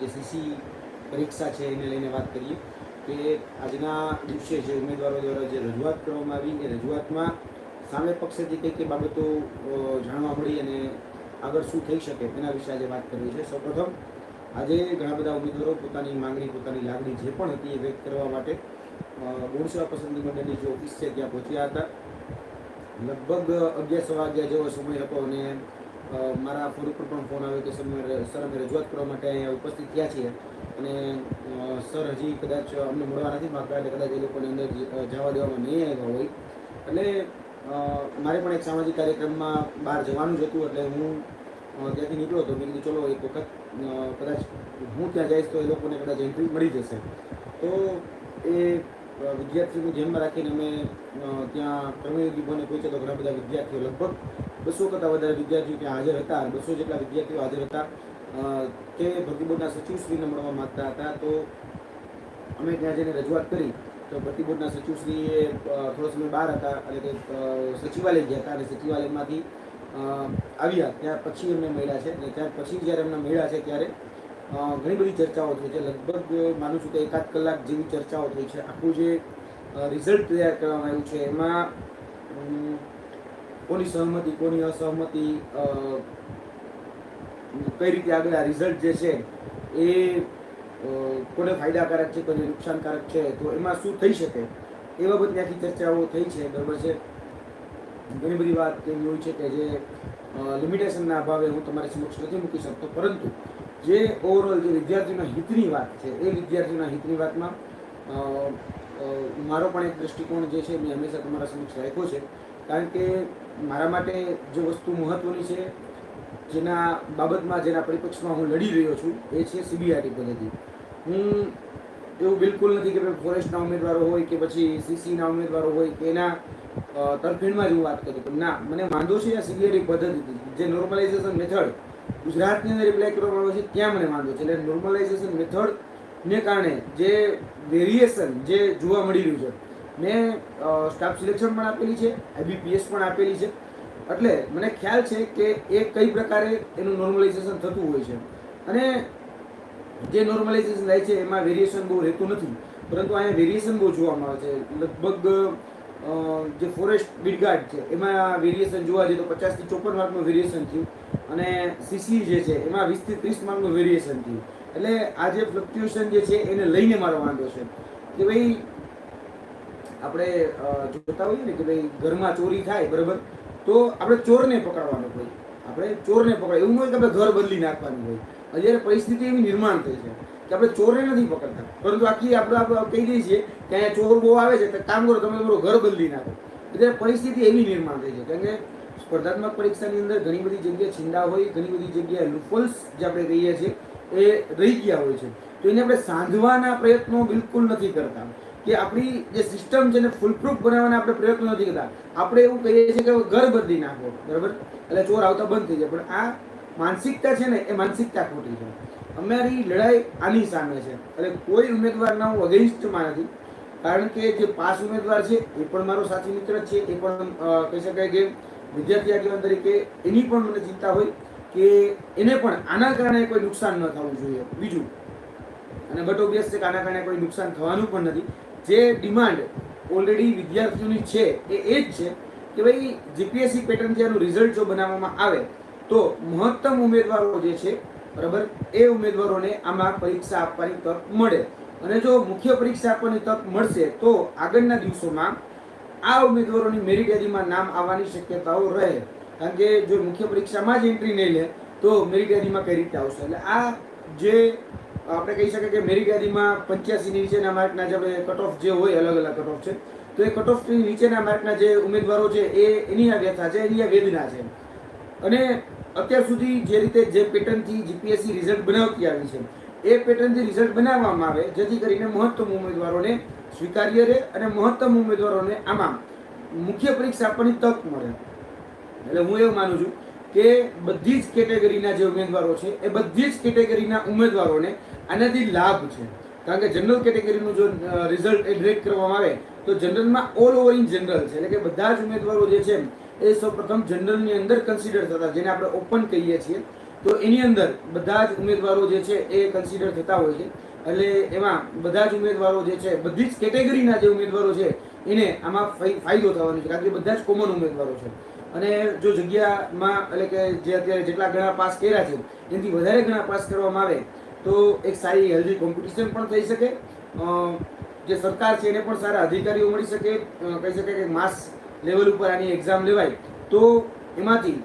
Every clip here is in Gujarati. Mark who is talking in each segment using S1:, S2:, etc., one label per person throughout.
S1: જે સીસી પરીક્ષા છે એને લઈને વાત કરીએ, કે આજના દિવસે જે ઉમેદવારો દ્વારા જે રજૂઆત કરવામાં આવી, એ રજૂઆતમાં સામે પક્ષેથી કઈ કઈ બાબતો જાણવા મળી અને આગળ શું થઈ શકે તેના વિશે આજે વાત કરવી છે. સૌપ્રથમ, આજે ઘણા બધા ઉમેદવારો પોતાની માંગણી, પોતાની લાગણી જે પણ હતી એ વ્યક્ત કરવા માટે બોર્ડ સેવા પસંદગી મંડળની જે ઓફિસ છે ત્યાં પહોંચ્યા હતા. લગભગ અગિયારસો વાગ્યા જેવો સમય હતો અને મારા ફોન ઉપર પણ ફોન આવ્યો કે સર સર, અમે રજૂઆત કરવા માટે અહીંયા ઉપસ્થિત થયા છીએ. અને સર, હજી કદાચ અમને મળવા નથી માગતા એટલે કદાચ એ લોકોને અંદર જવા દેવામાં નહીં આવ્યા હોય. એટલે મારે પણ એક સામાજિક કાર્યક્રમમાં બહાર જવાનું જ હતું, એટલે હું ત્યાંથી નીકળ્યો હતો. મેં કીધું, ચલો, એક વખત કદાચ હું ત્યાં જઈશ તો એ લોકોને કદાચ એન્ટ્રી મળી જશે. તો એ વિદ્યાર્થીઓને ધ્યાનમાં રાખીને અમે ત્યાં પ્રવીણ ભવને પહોંચ્યા તો ઘણા બધા વિદ્યાર્થીઓ લગભગ બસો કરતાં વધારે વિદ્યાર્થીઓ ત્યાં હાજર હતા બસો જેટલા વિદ્યાર્થીઓ હાજર હતા. તે ભરતી બોર્ડના સચિવશ્રીને મળવા માગતા હતા. તો અમે ત્યાં જઈને રજૂઆત કરી તો ભરતી બોર્ડના સચિવશ્રીએ થોડો સમય બહાર હતા એટલે કે સચિવાલય ગયા હતા અને સચિવાલયમાંથી આવ્યા. ત્યાર પછી એમને મળ્યા છે અને ત્યાર પછી જ્યારે અમને મળ્યા છે ત્યારે ઘણી બધી ચર્ચાઓ થઈ છે. લગભગ માનું છું કે એકાદ કલાક જેવી ચર્ચાઓ થઈ છે. આખું જે રિઝલ્ટ તૈયાર કરવામાં આવ્યું છે, એમાં કોની સહમતિ, કોની અસહમતિ કઈ રીતે આગળ આ રિઝલ્ટ જે છે, એ કોને ફાયદાકારક છે, કોને નુકસાનકારક છે, તો એમાં શું થઈ શકે, એ બાબતની આખી ચર્ચાઓ થઈ છે. બરાબર છે? ઘણી બધી વાત એવી હોય છે કે જે લિમિટેશનના અભાવે હું તમારી સમક્ષ નથી મૂકી શકતો. પરંતુ જે ઓવરઓલ જે વિદ્યાર્થીઓના હિતની વાત છે, એ વિદ્યાર્થીઓના હિતની વાતમાં મારો પણ એક દૃષ્ટિકોણ જે છે, મેં હંમેશા તમારા સમક્ષ રાખ્યો છે. કારણ કે મારા માટે જે વસ્તુ મહત્વની છે, જેના બાબતમાં, જેના પરિપક્ષમાં હું લડી રહ્યો છું, એ છે સીબીઆરટી પદ્ધતિ. હું એવું બિલકુલ નથી કે ફોરેસ્ટના ઉમેદવારો હોય કે પછી સીસીના ઉમેદવારો હોય કે એના તરફેણમાં જ હું વાત કરું. ના, મને વાંધો છે આ સીબીઆરટી પદ્ધતિ. જે નોર્મલાઇઝેશન મેથડ ગુજરાતની અંદર એપ્લાય કરવામાં આવે છે ત્યાં મને વાંધો છે. એટલે નોર્મલાઇઝેશન મેથડને કારણે જે વેરિએશન જે જોવા મળી રહ્યું છે મેં સ્ટાફ સિલેક્શન પણ આપેલી છે આઈબીપીએસ પણ આપેલી છે. એટલે મને ખ્યાલ છે કે એ કઈ પ્રકારે એનું નોર્મલાઇઝેશન થતું હોય છે. અને જે નોર્મલાઇઝેશન થાય છે એમાં વેરિએશન બહુ રહેતું નથી. પરંતુ અહીંયા વેરિએશન બહુ જોવામાં આવે છે. લગભગ જે ફોરેસ્ટ બિડગાર્ડ છે, એમાં વેરિએશન જોવા જઈએ તો પચાસથી ચોપન માર્કનું વેરિએશન થયું. અને સીસી જે છે, એમાં વીસથી ત્રીસ માર્કનું વેરિએશન થયું. એટલે આ જે ફ્લક્ચ્યુએશન જે છે, એને લઈને મારો વાંધો છે. કે ભાઈ, આપણે જોતા હોઈએ ને કે ભાઈ, ઘરમાં ચોરી થાય, બરાબર? તો આપણે ચોરને પકડવાનો હોય. આપણે ચોરને પકડ. એવું હોય કે આપણે ઘર બદલી નાખવાનું હોય. અત્યારે પરિસ્થિતિ એવી નિર્માણ થઈ છે કે આપણે ચોરને નથી પકડતા. પરંતુ આખી આપણે આપણે કહી દઈએ છીએ કે અહીંયા ચોર બહુ આવે છે, તો કામ કરો, તમે તમારું ઘર બદલી નાખો. અત્યારે પરિસ્થિતિ એવી નિર્માણ થઈ છે. કારણ કે સ્પર્ધાત્મક પરીક્ષાની અંદર ઘણી બધી જગ્યાએ છીંડા હોય, ઘણી બધી જગ્યાએ લુફોલ્સ જે આપણે કહીએ છીએ, એ રહી ગયા હોય છે. તો એને આપણે સાંધવાના પ્રયત્નો બિલકુલ નથી કરતા. કે આપણી જે સિસ્ટમ છે એને ફૂલપ્રૂફ બનાવવાના આપણે પ્રયત્નો નથી કરતા. આપણે એવું કહીએ છીએ કે ઘર બદલી નાખો, બરાબર? એટલે ચોર આવતા બંધ થઈ જાય. પણ આ માનસિકતા છે ને, એ માનસિકતા ખોટી છે. અમારી લડાઈ આની સામે છે. એટલે કોઈ ઉમેદવારના હું અગેન્સ્ટમાં નથી. કારણ કે જે પાસ ઉમેદવાર છે, એ પણ મારો સાથી મિત્ર છે. એ પણ કહી શકાય કે વિદ્યાર્થી આગેવાન તરીકે એની પણ મને ચિંતા હોય કે એને પણ આના કારણે કોઈ નુકસાન ન થવું જોઈએ. બીજું, અને બટ ઓબ્વિયસ છે કે આના કારણે કોઈ નુકસાન થવાનું પણ નથી. જે ડિમાન્ડ ઓલરેડી વિદ્યાર્થીઓની છે એ એ જ છે કે ભાઈ જીપીએસસી પેટર્નથી આનું રિઝલ્ટ જો બનાવવામાં આવે તો મહત્તમ ઉમેદવારો જે છે, બરાબર, એ ઉમેદવારોને આમાં પરીક્ષા આપવાની તક મળે. અને જો મુખ્ય પરીક્ષા આપવાની તક મળશે તો આગળના દિવસોમાં આ ઉમેદવારોની મેરિટ યાદીમાં નામ આવવાની શક્યતાઓ રહે. કારણ કે જો મુખ્ય પરીક્ષામાં જ એન્ટ્રી નહીં લે, તો મેરિટ યાદીમાં કઈ રીતે આવશે? એટલે આ જે આપણે કહી શકીએ કે મેરિટ યાદીમાં પંચ્યાસીની નીચેના માર્કના જે આપણે કટ ઓફ જે હોય અલગ અલગ કટ ઓફ છે, તો એ કટ ઓફની નીચેના માર્કના જે ઉમેદવારો છે, એ એની આ વ્યથા છે, એની આ વેદના છે. અને અત્યાર સુધી જે રીતે જે પેટર્નથી જીપીએસસી રિઝલ્ટ બનાવતી આવી છે, એ પેટર્નથી રિઝલ્ટ બનાવવામાં આવે, જેથી કરીને મહત્તમ ઉમેદવારોને સ્વીકાર્ય રહે અને મહત્તમ ઉમેદવારોને આમાં મુખ્ય પરીક્ષા આપવાની તક મળે. એટલે હું એવું માનું છું કે બધી જ કેટેગરીના જે ઉમેદવારો છે, એ બધી જ કેટેગરીના ઉમેદવારોને આનાથી લાભ છે. કારણ કે જનરલ કેટેગરીનું જો રિઝલ્ટ એ કરવામાં આવે, તો જનરલમાં ઓલ ઓવર ઇન જનરલ છે. એટલે કે બધા જ ઉમેદવારો જે છે, એ સૌ પ્રથમ જનરલની અંદર કન્સિડર થતા, જેને આપણે ઓપન કહીએ છીએ. તો એની અંદર બધા જ ઉમેદવારો જે છે, એ કન્સિડર થતા હોય છે. એટલે એમાં બધા જ ઉમેદવારો જે છે, બધી જ કેટેગરીના જે ઉમેદવારો છે, એને આમાં ફાય- ફાયદો થવાનો છે, કારણ કે બધા જ કોમન ઉમેદવારો છે. અને જો જગ્યામાં, એટલે કે જે અત્યારે જેટલા ઘણા પાસ કર્યા છે, એનાથી વધારે ઘણા પાસ કરવામાં આવે, તો એક સારી હેલ્ધી કોમ્પિટિશન પણ થઈ શકે. જે સરકાર છે એને પણ સારા અધિકારીઓ મળી શકે. કહી શકાય કે માસ લેવલ ઉપર આની એક્ઝામ લેવાય, તો એમાંથી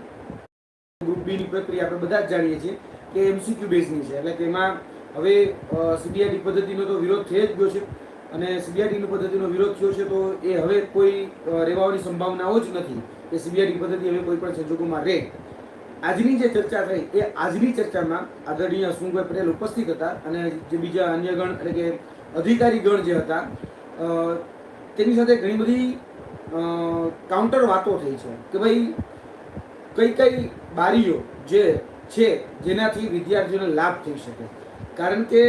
S1: ગ્રુપ બીની પ્રક્રિયા આપણે બધા જ જાણીએ છીએ કે એમસીક્યુ બેઝની છે. એટલે કે એમાં હવે સીબીઆઈડી પદ્ધતિનો તો વિરોધ થઈ જ ગયો છે અને સીબીઆઈડી પદ્ધતિનો વિરોધ થયો છે તો એ હવે કોઈ રહેવાની સંભાવનાઓ જ નથી કે સીબીઆઈડી પદ્ધતિ હવે કોઈ પણ સંજોગોમાં રહે. આજની જે ચર્ચા થઈ એ આજની ચર્ચામાં આદરણીય સુનભાઈ પટેલ ઉપસ્થિત હતા અને જે બીજા અન્ય ગણ એટલે કે અધિકારી ગણ જે હતા તેની સાથે ઘણી બધી કાઉન્ટર વાતો થઈ છે કે ભાઈ કઈ કઈ બારીઓ જે છે જેનાથી વિદ્યાર્થીઓને લાભ થઈ શકે. કારણ કે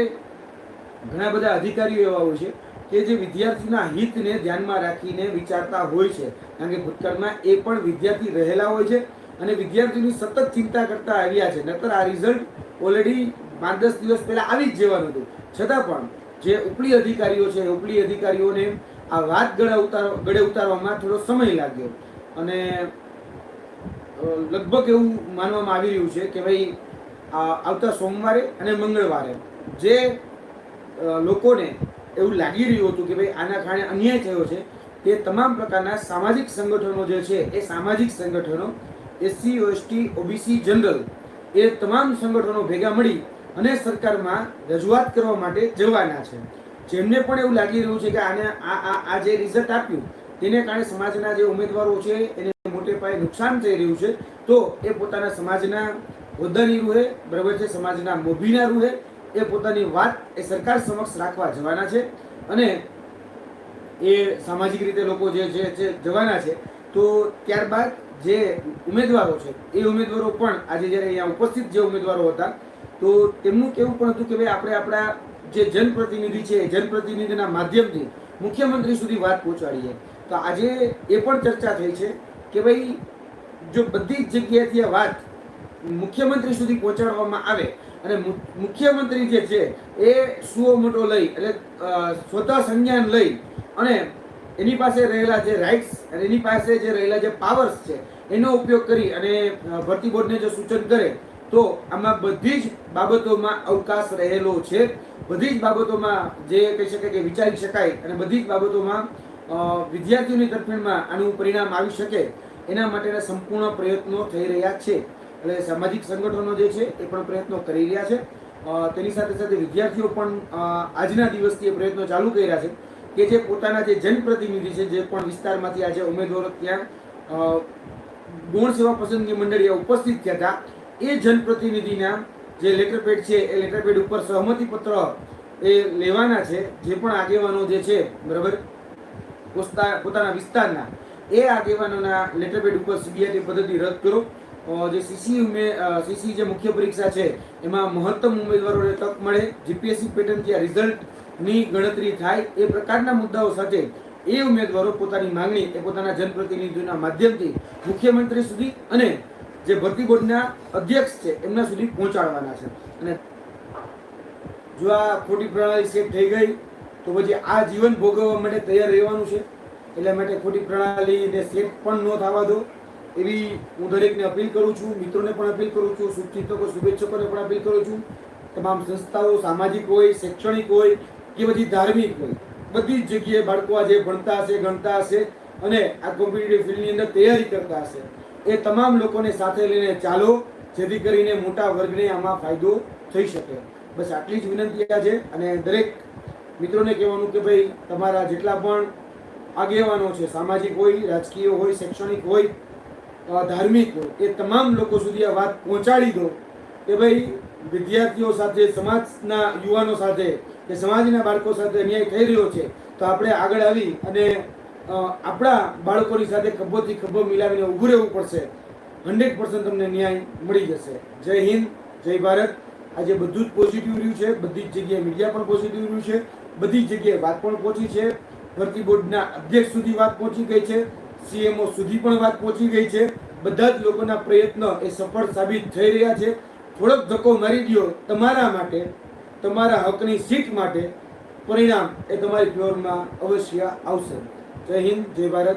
S1: ઘણા બધા અધિકારીઓ એવા હોય છે કે જે વિદ્યાર્થીના હિતને ધ્યાનમાં રાખીને વિચારતા હોય છે. કારણ કે ભૂતકાળમાં એ પણ વિદ્યાર્થી રહેલા હોય છે અને વિદ્યાર્થીની સતત ચિંતા કરતા આવ્યા છે. નતર આ રિઝલ્ટ ઓલરેડી પાંચ દસ દિવસ પહેલાં આવી જ જવાનું હતું. છતાં પણ જે ઉપલી અધિકારીઓ છે ઉપલી અધિકારીઓને આ વાત ગળે ઉતાર, ગળે ઉતારવામાં થોડો સમય લાગ્યો. અને લગભગ એવું માનવામાં આવી રહ્યું છે કે ભાઈ આવતા સોમવારે અને મંગળવારે જે લોકોને એવું લાગી રહ્યું હતું કે ભાઈ આના કારણે અન્યાય થયો છે, તે તમામ પ્રકારના સામાજિક સંગઠનો જે છે, એ સામાજિક સંગઠનો, એસસી, ઓએસટી, ઓબીસી, જનરલ, એ તમામ સંગઠનો ભેગા મળી અને સરકારમાં રજૂઆત કરવા માટે જવાના છે. જેમને પણ એવું લાગી રહ્યું છે કે આને, આ આ જે રિઝલ્ટ આપ્યું, તેને કારણે સમાજના જે ઉમેદવારો છે, એને મોટે પાયે નુકસાન થઈ રહ્યું છે, તો એ પોતાના સમાજના હોદ્દાની રૂહે, બરાબર છે? સમાજના મોભીના રૂહે એ પોતાની વાત એ સરકાર સમક્ષ રાખવા જવાના છે. અને એ સામાજિક રીતે લોકો જે છે જવાના છે, તો ત્યારબાદ જે ઉમેદવારો છે, એ ઉમેદવારો પણ આજે જ્યારે અહીંયા ઉપસ્થિત જે ઉમેદવારો હતા, તો તેમનું કેવું પણ હતું કે ભાઈ, આપણે આપણા જે જનપ્રતિનિધિ છે જનપ્રતિનિધિના માધ્યમથી મુખ્યમંત્રી સુધી વાત પહોંચાડીએ. તો આજે એ પણ ચર્ચા થઈ છે કે ભાઈ, જો બધી જ જગ્યાએથી આ વાત મુખ્યમંત્રી સુધી પહોંચાડવામાં આવે અને મુખ્યમંત્રી જે છે, એ સુઓ મોટો લઈ એટલે સ્વતઃ સંજ્ઞાન લઈ અને એની પાસે રહેલા જે રાઇટ્સ અને એની પાસે જે રહેલા જે પાવર્સ છે, એનો ઉપયોગ કરી અને ભરતી બોર્ડને જો સૂચન કરે, તો આમાં બધી જ બાબતોમાં અવકાશ રહેલો છે. બધી જ બાબતોમાં જે કહી શકાય કે વિચારી શકાય અને બધી જ બાબતોમાં વિદ્યાર્થીઓની તરફેણમાં આનું પરિણામ આવી શકે, એના માટેના સંપૂર્ણ પ્રયત્નો થઈ રહ્યા છે. એટલે સામાજિક સંગઠનો જે છે એ પણ પ્રયત્નો કરી રહ્યા છે. તેની સાથે સાથે વિદ્યાર્થીઓ પણ આજના દિવસથી એ પ્રયત્નો ચાલુ કર્યા છે કે જે પોતાના જે જનપ્રતિનિધિ છે, જે પણ વિસ્તારમાંથી આજે ઉમેદવારો ત્યાં ગૌણ સેવા પસંદગી મંડળીએ ઉપસ્થિત થયા હતા, એ જનપ્રતિનિધિના જે લેટરપેડ છે, એ લેટરપેડ ઉપર સહમતિ પત્ર એ લેવાના છે. જે પણ આગેવાનો જે છે, બરાબર પોતાના વિસ્તારના, એ આગેવાનોના લેટરપેડ ઉપર સીબીઆઈટી પદ્ધતિ રદ કરો. જે સીસી ઉમે સીસી જે મુખ્ય પરીક્ષા છે, એમાં મહત્તમ ઉમેદવારોને તક મળે જીપીએસસી પેટર્નથી આ રિઝલ્ટની ગણતરી થાય, એ પ્રકારના મુદ્દાઓ સાથે એ ઉમેદવારો પોતાની માંગણી એ પોતાના જનપ્રતિનિધિઓના માધ્યમથી મુખ્યમંત્રી સુધી અને જે ભરતી બોર્ડના અધ્યક્ષ છે, એમના સુધી પહોંચાડવાના છે. અને જો આ ખોટી પ્રણાલી સેટ થઈ ગઈ, તો પછી આ જીવન ભોગવવા માટે તૈયાર રહેવાનું છે. એટલા માટે ખોટી પ્રણાલીને સેટ પણ ન થવા દો. એવી હું દરેકને અપીલ કરું છું, મિત્રોને પણ અપીલ કરું છું શુભચિંતકો શુભેચ્છકોને પણ અપીલ કરું છું. તમામ સંસ્થાઓ, સામાજિક હોય, શૈક્ષણિક હોય કે પછી ધાર્મિક હોય, બધી જ જગ્યાએ બાળકો આજે ભણતા હશે, ગણતા હશે અને આ કોમ્પિટિટિવ ફિલ્ડની અંદર તૈયારી કરતા હશે. એ તમામ લોકોને સાથે લઈને ચાલો, જેથી કરીને મોટા વર્ગને આમાં ફાયદો થઈ શકે. બસ આટલી જ વિનંતી આજે અને દરેક મિત્રોને કહેવાનું કે ભાઈ, તમારા જેટલા પણ આગેવાનો છે, સામાજિક હોય, રાજકીય હોય, શૈક્ષણિક હોય ધાર્મિક એ તમામ લોકો સુધી આ વાત પહોંચાડી દો કે ભાઈ વિદ્યાર્થીઓ સાથે, સમાજના યુવાનો સાથે કે સમાજના બાળકો સાથે અન્યાય થઈ રહ્યો છે, તો આપણે આગળ આવી અને આપણા બાળકોની સાથે ખભોથી ખભો મિલાવીને ઊભું રહેવું પડશે. હંડ્રેડ પર્સન્ટ તમને ન્યાય મળી જશે. જય હિન્દ, જય ભારત. આજે બધું જ પોઝિટિવ રહ્યું છે, બધી જ જગ્યાએ મીડિયા પણ પોઝિટિવ રહ્યું છે, બધી જગ્યાએ વાત પણ પહોંચી છે. ભરતી બોર્ડના અધ્યક્ષ સુધી વાત પહોંચી ગઈ છે. સીએમઓ સુધી પણ વાત પહોંચી ગઈ છે. બધા જ લોકોના પ્રયત્ન એ સફળ સાબિત થઈ રહ્યા છે. થોડોક ધક્કો મારી દો તમારા માટે, તમારા હકની સીટ માટે. પરિણામ એ તમારી ફ્લોરમાં અવશ્ય આવશે. જય હિન્દ, જય ભારત.